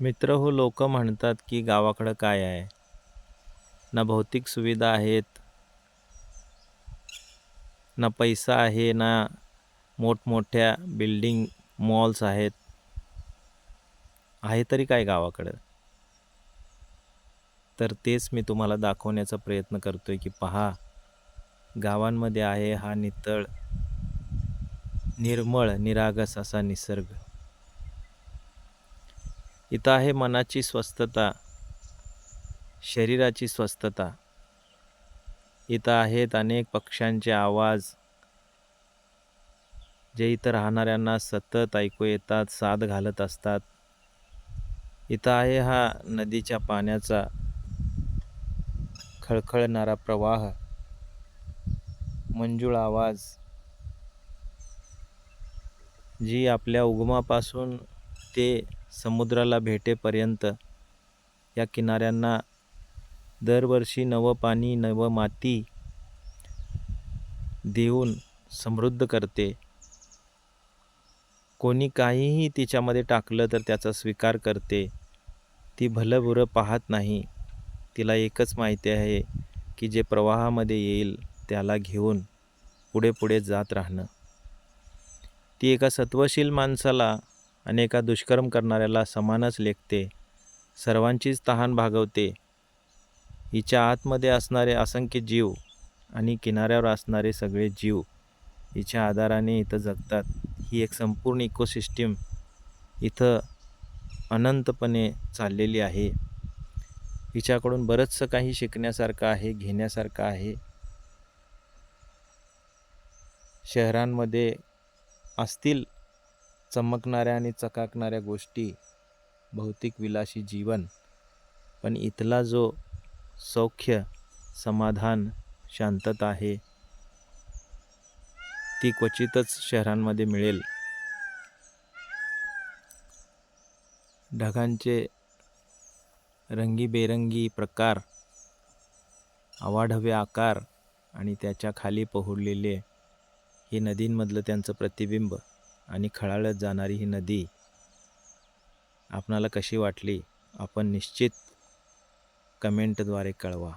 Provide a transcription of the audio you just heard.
मित्र हो लोक म्हणतात की गावाकडं काय आहे? ना भौतिक सुविधा आहेत ना पैसा आहे ना मोठमोठ्या बिल्डिंग मॉल्स आहेत. आहे तरी काय गावाकडं? तर तेच मी तुम्हाला दाखवण्याचा प्रयत्न करतो आहे की पहा गावांमध्ये आहे हा नितळ निर्मळ निरागस असा निसर्ग. इथं आहे मनाची स्वस्थता शरीराची स्वस्थता. इथं आहेत अनेक पक्ष्यांचे आवाज जे इथं राहणाऱ्यांना सतत ऐकू येतात साद घालत असतात. इथं आहे हा नदीच्या पाण्याचा खळखळणारा प्रवाह मंजूळ आवाज जी आपल्या उगमापासून ते समुद्राला भेटेपर्यंत या किनाऱ्यांना दरवर्षी नवं पाणी नवं माती देऊन समृद्ध करते. कोणी काहीही तिच्यामध्ये टाकलं तर त्याचा स्वीकार करते. ती भलंबुरं पाहत नाही. तिला एकच माहिती आहे की जे प्रवाहामध्ये येईल त्याला घेऊन पुढे पुढे जात राहणं. ती एका सत्वशील माणसाला आणि एका दुष्कर्म करणाऱ्याला समानच लेखते. सर्वांचीच तहान भागवते. हिच्या आतमध्ये असणारे असंख्य जीव आणि किनाऱ्यावर असणारे सगळे जीव हिच्या आधाराने इथं जगतात. ही एक संपूर्ण इकोसिस्टीम इथं अनंतपणे चाललेली आहे. हिच्याकडून बरंचसं काही शिकण्यासारखं आहे घेण्यासारखं आहे. शहरांमध्ये असतील चमकणाऱ्या आणि चकाकणाऱ्या गोष्टी भौतिक विलासी जीवन. पण इथला जो सौख्य समाधान शांतता आहे ती क्वचितच शहरांमध्ये मिळेल. ढगांचे रंगीबेरंगी प्रकार आवाढव्य आकार आणि त्याच्याखाली पहुडलेले हे नदींमधलं त्यांचं प्रतिबिंब. आणि खळाळत जाणारी ही नदी आपणाला कशी वाटली आपण निश्चित कमेंटद्वारे कळवा.